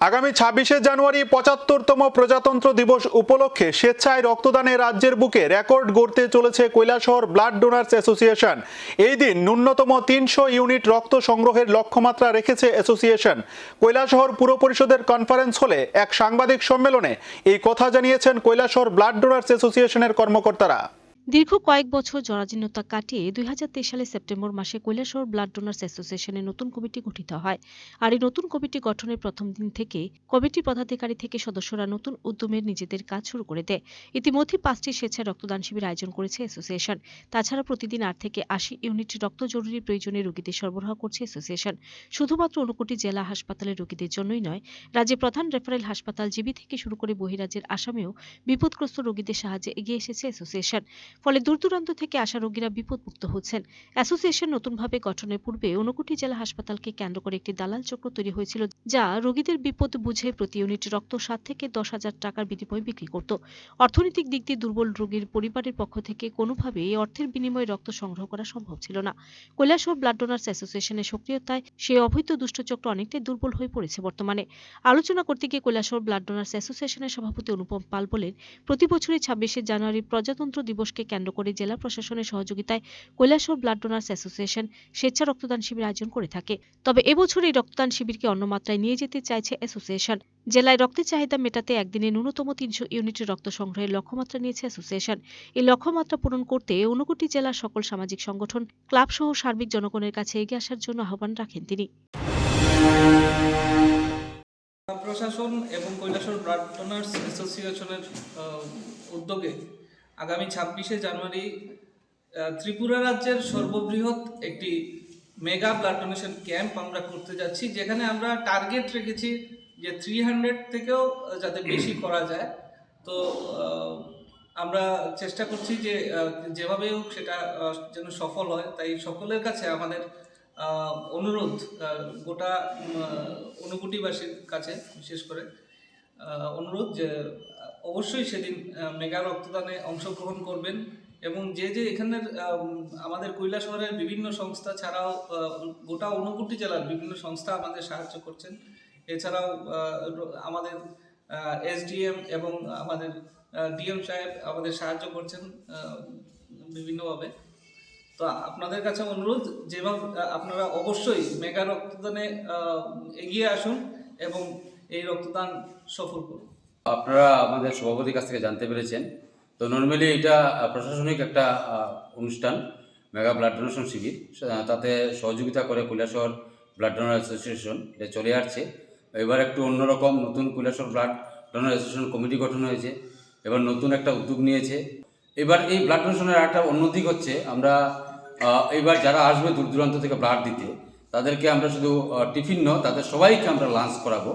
আগামী ছাব্বিশে জানুয়ারি পঁচাত্তরতম প্রজাতন্ত্র দিবস উপলক্ষে স্বেচ্ছায় রক্তদানে রাজ্যের বুকে রেকর্ড গড়তে চলেছে কৈলাসহর ব্লাড ডোনার্স অ্যাসোসিয়েশন। এই দিন ন্যূনতম তিনশো ইউনিট রক্ত সংগ্রহের লক্ষ্যমাত্রা রেখেছে অ্যাসোসিয়েশন। কৈলাসহর পুর পরিষদের কনফারেন্স হলে এক সাংবাদিক সম্মেলনে এই কথা জানিয়েছেন কৈলাসহর ব্লাড ডোনার্স অ্যাসোসিয়েশনের কর্মকর্তারা। দীর্ঘ কয়েক বছর জরাজীর্ণতা কাটিয়ে দুই সালে সেপ্টেম্বর মাসে কৈলাসহর ব্লাড ডোনার্স অ্যাসোসিয়েশনের নতুন কমিটি গঠিত হয়। আর এই নতুন কমিটি গঠনের প্রথম দিন থেকে কমিটির পদাধিকারী থেকে সদস্যরা নতুন উদ্যমের নিজেদের কাজ শুরু করে দেয়। ইতিমধ্যে পাঁচটি স্বেচ্ছায় রক্তদান শিবির আয়োজন করেছে অ্যাসোসিয়েশন। তাছাড়া প্রতিদিন আট থেকে আশি ইউনিট রক্ত জরুরি প্রয়োজনে রোগীদের সরবরাহ করছে অ্যাসোসিয়েশন। শুধুমাত্র ঊনকোটি জেলা হাসপাতালের রোগীদের জন্যই নয়, রাজ্যের প্রধান রেফারেল হাসপাতাল জিবি থেকে শুরু করে বহিরাজ্যের আসামেও বিপদগ্রস্ত রোগীদের সাহায্যে এগিয়ে এসেছে অ্যাসোসিয়েশন। ফলে দূর দূরান্ত থেকে আসা রোগীরা বিপদমুক্ত হচ্ছেন। অ্যাসোসিয়েশন নতুনভাবে গঠনের পূর্বে ঊনকোটি জেলা হাসপাতালকে কেন্দ্র করে একটি দালাল চক্র তৈরি হয়েছিল, যা রোগীদের বিপদ বুঝে প্রতি ইউনিট রক্ত সাত থেকে দশ হাজার টাকার বিনিময়ে বিক্রি করত। অর্থনৈতিক দিক দিয়ে দুর্বল রোগীর পরিবারের পক্ষ থেকে কোনোভাবে এই অর্থের বিনিময়ে রক্ত সংগ্রহ করা সম্ভব ছিল না। কৈলাসহর ব্লাড ডোনার্স অ্যাসোসিয়েশনের সক্রিয়তায় সেই অবৈধ দুষ্টচক্র অনেকটাই দুর্বল হয়ে পড়েছে বর্তমানে। আলোচনা করতে গিয়ে কৈলাসহর ব্লাড ডোনার্স অ্যাসোসিয়েশনের সভাপতি অনুপম পাল বলেন, প্রতি বছরই ছাব্বিশে জানুয়ারি প্রজাতন্ত্র দিবসকে কেন্দ্র করে জেলা প্রশাসনের সহযোগিতায় কৈলাসহর ব্লাড ডোনার্স অ্যাসোসিয়েশন স্বেচ্ছা রক্তদান শিবির আয়োজন করে থাকে। তবে এবছর এই রক্তদান শিবিরকে অন্য মাত্রায় নিয়ে যেতে চাইছে অ্যাসোসিয়েশন। জেলায় রক্তের চাহিদা মেটাতে একদিনে ন্যূনতম তিনশো ইউনিটের রক্ত সংগ্রহের লক্ষ্যমাত্রা নিয়েছে অ্যাসোসিয়েশন। এই লক্ষ্যমাত্রা পূরণ করতে ঊনকোটি জেলার সকল সামাজিক সংগঠন ক্লাব সহ সার্বিক জনগণের কাছে এগিয়ে আসার জন্য আহ্বান রাখেন তিনি। প্রশাসন এবং কৈলাসহর ব্লাড ডোনার্স অ্যাসোসিয়েশনের উদ্যোগে আগামী ছাব্বিশে জানুয়ারি ত্রিপুরা রাজ্যের সর্ববৃহৎ একটি মেগা ব্লাড ডোনেশন ক্যাম্প আমরা করতে যাচ্ছি, যেখানে আমরা টার্গেট রেখেছি যে থ্রি হান্ড্রেড থেকেও যাতে বেশি করা যায়। তো আমরা চেষ্টা করছি যে যেভাবে হোক সেটা যেন সফল হয়। তাই সকলের কাছে আমাদের অনুরোধ গোটা ঊনকোটিবাসীর কাছে বিশেষ করে অনুরোধ যে অবশ্যই সেদিন মেগা রক্তদানে অংশগ্রহণ করবেন এবং যে যে এখানের আমাদের কৈলা শহরের বিভিন্ন সংস্থা ছাড়াও গোটা ঊনকোটি জেলার বিভিন্ন সংস্থা আমাদের সাহায্য করছেন। এছাড়াও আমাদের এসডিএম এবং আমাদের ডিএম সাহেব আমাদের সাহায্য করছেন বিভিন্নভাবে। তো আপনাদের কাছে অনুরোধ যেভাবে আপনারা অবশ্যই মেগা রক্তদানে এগিয়ে আসুন এবং এই রক্তদান সফল করুন। আপনারা আমাদের সভাপতির কাছ থেকে জানতে পেরেছেন। তো নর্মালি এটা প্রশাসনিক একটা অনুষ্ঠান মেগা ব্লাড ডোনেশন শিবির। তাতে সহযোগিতা করে কৈলাসহর ব্লাড ডোনার অ্যাসোসিয়েশন এটা চলে আসছে। এবার একটু অন্যরকম নতুন Kailashahar blood donor association committee গঠন হয়েছে। এবার নতুন একটা উদ্যোগ নিয়েছে। এবার এই ব্লাড ডোনেশনের একটা অন্য দিক হচ্ছে আমরা আহ, এইবার যারা আসবে দূর দূরান্ত থেকে ব্লাড দিতে তাদেরকে আমরা শুধু টিফিন নয় তাদের সবাইকে আমরা লাঞ্চ করাবো।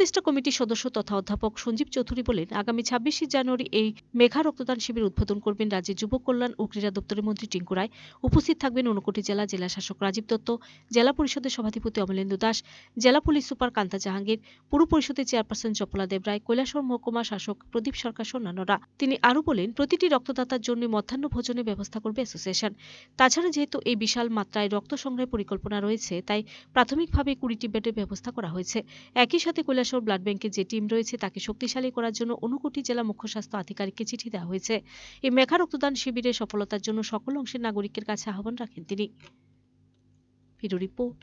উপদেষ্টা কমিটির সদস্য তথা অধ্যাপক সঞ্জীব চৌধুরী বলেন, আগামী ছাব্বিশে জানুয়ারি এই মেঘা রক্তদান শিবির উদ্বোধন করবেন রাজ্যের যুব কল্যাণ ও ক্রীড়া দপ্তরের মন্ত্রী টিঙ্কু রায়। উপস্থিত থাকবেন ঊনকোটি জেলা জেলা শাসক রাজীব দত্ত, জেলা পরিষদের সভাধিপতি অমলেন্দু দাস, জেলা পুলিশ সুপার কান্তা জাহাঙ্গীর, পুর পরিষদের চেয়ারপারসন চপলা দেবরায় কৈলাসহর মহকুমা শাসক প্রদীপ সরকার সহ অন্যান্যরা। তিনি আরও বলেন, প্রতিটি রক্তদাতার জন্য মধ্যাহ্ন ভোজনের ব্যবস্থা করবে অ্যাসোসিয়েশন। তাছাড়া যেহেতু এই বিশাল মাত্রায় রক্ত সংগ্রহের পরিকল্পনা রয়েছে, তাই প্রাথমিকভাবে কুড়িটি বেডের ব্যবস্থা করা হয়েছে। একই সাথে কৈলাসহর ব্লাড ব্যাংকের যে টিম রয়েছে তাকে শক্তিশালী করার জন্য অনুকুটি জেলা মুখ্য স্বাস্থ্য আধিকারিককে চিঠি দেওয়া হয়েছে। এই মেঘা রক্তদান শিবিরের সফলতার জন্য সকল অংশের নাগরিকের কাছে আহ্বান রাখেন তিনি। ফিরো রিপোর্ট